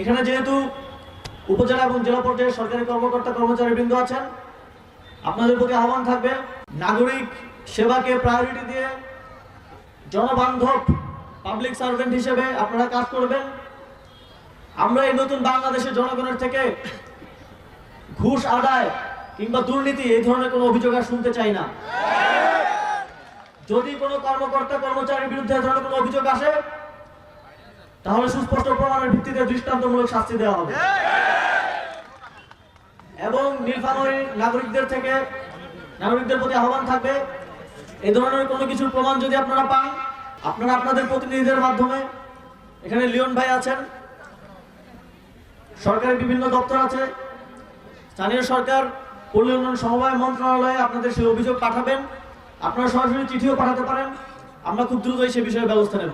এখানে যেহেতু উপজেলা এবং জেলা পর্যায়ে সরকারি কর্মকর্তা কর্মচারী বৃন্দ আছেন, আপনাদের প্রতি আহ্বান থাকবে, নাগরিক সেবাকে প্রায়োরিটি দিয়ে জনবান্ধব পাবলিক সার্ভেন্ট হিসেবে আপনারা কাজ করবেন। আমরা এই নতুন বাংলাদেশের জনগণের থেকে ঘুষ আদায় কিংবা দুর্নীতি এই ধরনের কোনো অভিযোগ আর শুনতে চাই না। যদি কোনো কর্মকর্তা কর্মচারীর বিরুদ্ধে এ ধরনের কোনো অভিযোগ আসে তাহলে সুস্পষ্ট প্রমাণের ভিত্তিতে দৃষ্টান্তমূলক শাস্তি দেওয়া হবে। এবং নীলফামারী নাগরিকদের থেকে নাগরিকদের প্রতি আহ্বান থাকবে এই ধরনের কোনো কিছুর প্রমাণ যদি আপনারা পান, আপনারা আপনাদের প্রতিনিধিদের মাধ্যমে, এখানে লিওন ভাই আছেন, সরকারের বিভিন্ন দপ্তর আছে, স্থানীয় সরকার, পল্লী উন্নয়ন সমবায় মন্ত্রণালয়ে আপনাদের সেই অভিযোগ পাঠাবেন, আপনারা সরাসরি চিঠিও পাঠাতে পারেন, আমরা খুব দ্রুতই সে বিষয়ে ব্যবস্থা নেব।